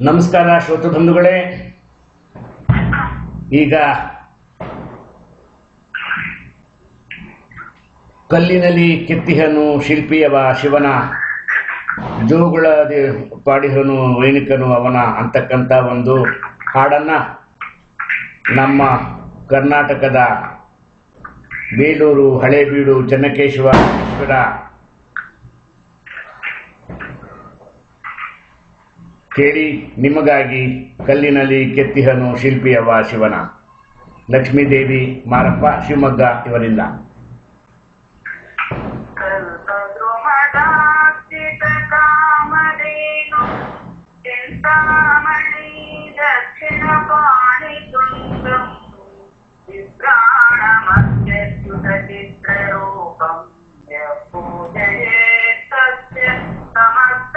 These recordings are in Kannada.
ನಮಸ್ಕಾರ, ಶ್ರೋತ ಬಂಧುಗಳೇ. ಈಗ ಕಲ್ಲಿನಲ್ಲಿ ಕೆತ್ತಿಹನು ಶಿಲ್ಪಿಯವ ಶಿವನ ಜೋಗುಳ ಪಾಡಿಹನು ವೈಣಿಕನು ಅವನ ಅಂತಕ್ಕಂಥ ಒಂದು ಹಾಡನ್ನ ನಮ್ಮ ಕರ್ನಾಟಕದ ಬೇಲೂರು ಹಳೇಬೀಡು ಚೆನ್ನಕೇಶವ ಕೇಳಿ ನಿಮಗಾಗಿ ಕಲ್ಲಿನಲ್ಲಿ ಕೆತ್ತಿಹನು ಶಿಲ್ಪಿಯವ ಶಿವನ. ಲಕ್ಷ್ಮೀದೇವಿ ಮಾರಪ್ಪ ಶಿವಮೊಗ್ಗ ಇವರಿಂದ. ಸಮಸ್ತ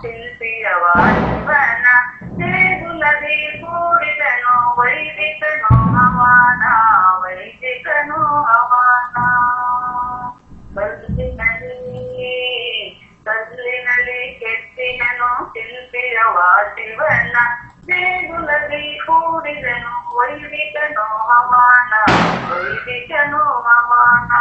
ಶಿಲ್ಪಿಯವ ಶಿವನ ದೇಗುಲದಿ ಕೂಡಿದನು ವೈದಿಕನು ಅವನ ವೈದಿಕನು ಅವನ ಕಲ್ಲಿನಲ್ಲಿ ಕಲ್ಲಿನಲ್ಲಿ ಕೆತ್ತಿದನು ಶಿಲ್ಪಿಯವ ಶಿವನ ದೇಗುಲದಿ ಕೂಡಿದನು ವೈದಿಕನು ಅವನ ವೈದಿಕನು ಅವನ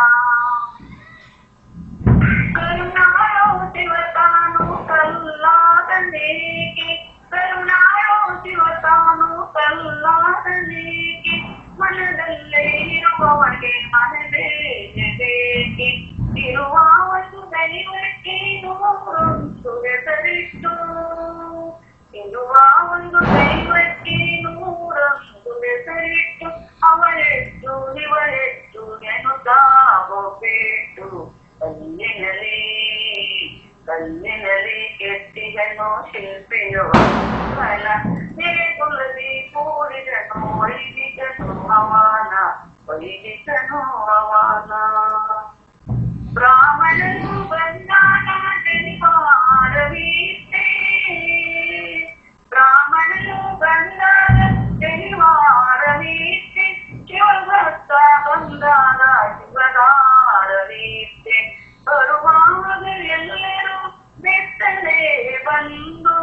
ಕಲ್ಲಾದನೇಗೆ ಮನದಲ್ಲೇ ಇರುವವಗೆ ಮನದೇ ಜಗೇಗೆ ಇರುವ ಒಂದು ದೈವಕ್ಕೆ ನೂರೊಂದು ಹೆಸರಿಟ್ಟು ಇರುವ ಒಂದು ದೈವಕ್ಕೆ ನೂರೊಂದು ಹೆಸರಿಟ್ಟು ಅವಳೆಟ್ಟು ಇವಳೆಟ್ಟು ಎನ್ನುತ್ತಾ ಹೋಗ್ಬಿಟ್ಟು ಕಲ್ಲಿನಲಿ ಕಲ್ಲಿನಲಿ ಕೆತ್ತಿದನು ಶಿಲ್ಪಿಯು ಅವನ ದೇಗುಲದಿ ಕೂಡಿದನು ವೈದಿಕನು ಅವನ ವೈದಿಕನು ಅವನ ಬ್ರಾಹ್ಮಣನು ಬಂದಾಗ ಜನಿವಾರವೀತೆ ಬ್ರಾಹ್ಮಣನು ಬಂದಾಗ ಜನಿವಾರವೀತೆ ಶಿವಭಕ್ತ ಬಂದಾಗ ಶಿವದಾರವೀತೆ ಬರುವಾಗ ಎಲ್ಲರೂ ಬೆತ್ತಲೆ ಬಂದು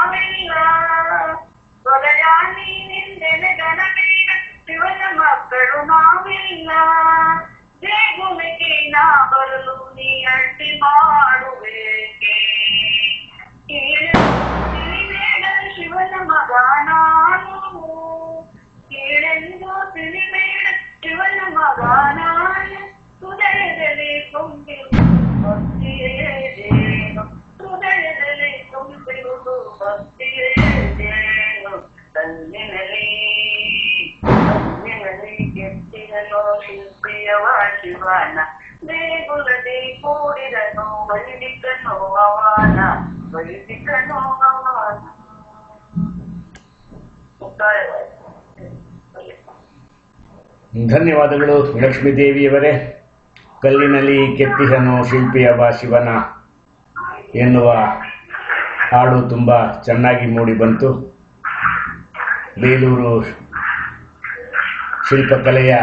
dirty boy. ಕೆತ್ತಿದನು ಶಿಲ್ಪಿಯವ ಶಿವನ ದೇಗುಲದಿ ಕೂಡಿದನು ವೈದಿಕನು ಅವನ. ವೈದಿಕನು ಅವನ. ಧನ್ಯವಾದಗಳು ಧನ್ಯವಾದಗಳು ಲಕ್ಷ್ಮೀದೇವಿಯವರೇ ಕಲ್ಲಿನಲ್ಲಿ ಕೆತ್ತಿಹನು ಶಿಲ್ಪಿಯವ ಶಿವನ ಎನ್ನುವ ಹಾಡು ತುಂಬ ಚೆನ್ನಾಗಿ ಮೂಡಿ ಬಂತು. ಬೇಲೂರು ಶಿಲ್ಪಕಲೆಯ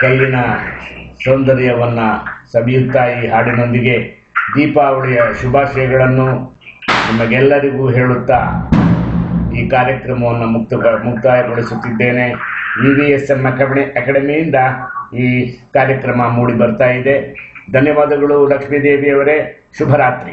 ಕಲ್ಲಿನ ಸೌಂದರ್ಯವನ್ನು ಸವಿಯುತ್ತಾ ಈ ಹಾಡಿನೊಂದಿಗೆ ದೀಪಾವಳಿಯ ಶುಭಾಶಯಗಳನ್ನು ನಿಮಗೆಲ್ಲರಿಗೂ ಹೇಳುತ್ತಾ ಈ ಕಾರ್ಯಕ್ರಮವನ್ನು ಮುಕ್ತ ಮುಕ್ತಾಯಗೊಳಿಸುತ್ತಿದ್ದೇನೆ. V V S M academy ಅಕಾಡೆಮಿಯಿಂದ ಈ ಕಾರ್ಯಕ್ರಮ ಮೂಡಿ ಬರ್ತಾ ಇದೆ. ಧನ್ಯವಾದಗಳು ಲಕ್ಷ್ಮೀದೇವಿಯವರೇ ಶುಭರಾತ್ರಿ.